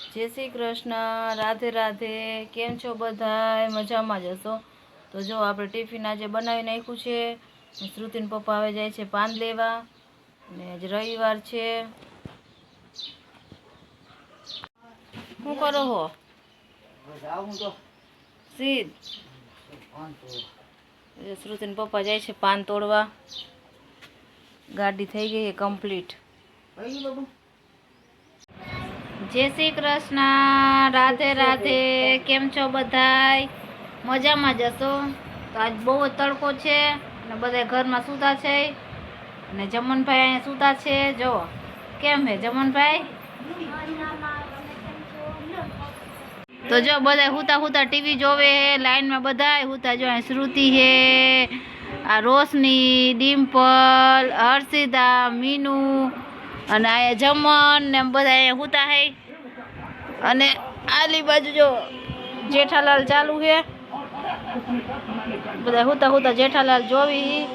જય શ્રી કૃષ્ણ, રાધે રાધે, કેમ છો બધા મજામાં જ હશો? તો જો આપણે ટિફિન આજે બનાવી નાખ્યું છે. શ્રુતિન પપ્પા આવે જાય છે પાન લેવા. ને આજ રવિવાર છે. શું કરો હો? સીધ. શ્રુતિન પપ્પા જાય છે પાન તોડવા. ગાડી થઈ ગઈ કમ્પ્લીટ. જય શ્રી કૃષ્ણ. રાધે રાધે. કેમ છો બધાય? મજામાં જશો તો આજ બહુ જ તડકો છે અને બધા ઘરમાં સૂતા છે. અને જમનભાઈ અહીંયા સૂતા છે. જો કેમ હે જમનભાઈ? તો જો બધા હુતા હુતા ટીવી જોવે હે, લાઈનમાં બધા હુતા જો અહીં શ્રુતિ હે, આ રોશની, ડિમ્પલ, હર્ષિતા, મીનુ અને અહીંયા જમન ને બધા હુતા હે. અને આલી બાજુ જો જેઠાલાલ ચાલુ છે બધા હુતા હુતા જેઠાલાલ જોવી.